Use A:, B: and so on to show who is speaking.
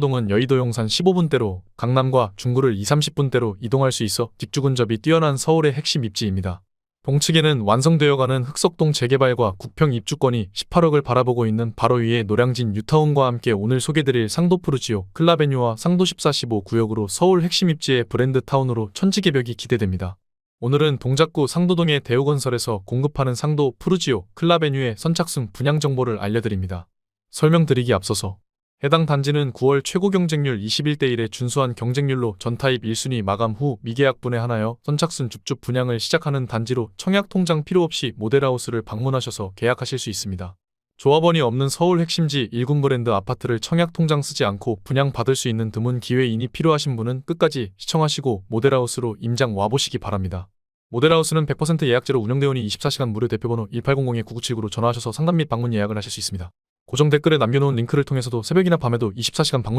A: 동은 여의도 용산 15분대로 강남과 중구를 2, 30분대로 이동할 수 있어 뒷주근접이 뛰어난 서울의 핵심 입지입니다. 동측에는 완성되어가는 흑석동 재개발과 국평 입주권이 18억을 바라보고 있는 바로 위에 노량진 뉴타운과 함께 오늘 소개드릴 상도 푸르지오, 클라베뉴와 상도 1415 구역으로 서울 핵심 입지의 브랜드 타운으로 천지개벽이 기대됩니다. 오늘은 동작구 상도동의 대우건설에서 공급하는 상도 푸르지오, 클라베뉴의 선착순 분양 정보를 알려드립니다. 설명드리기 앞서서 해당 단지는 9월 최고 경쟁률 21대 1의 준수한 경쟁률로 전타입 1순위 마감 후 미계약분에 한하여 선착순 줍줍 분양을 시작하는 단지로 청약 통장 필요 없이 모델하우스를 방문하셔서 계약하실 수 있습니다. 조합원이 없는 서울 핵심지 1군 브랜드 아파트를 청약 통장 쓰지 않고 분양 받을 수 있는 드문 기회이니 필요하신 분은 끝까지 시청하시고 모델하우스로 임장 와보시기 바랍니다. 모델하우스는 100% 예약제로 운영되오니 24시간 무료 대표번호 1800-9979로 전화하셔서 상담 및 방문 예약을 하실 수 있습니다. 고정 댓글에 남겨놓은 링크를 통해서도 새벽이나 밤에도 24시간 방문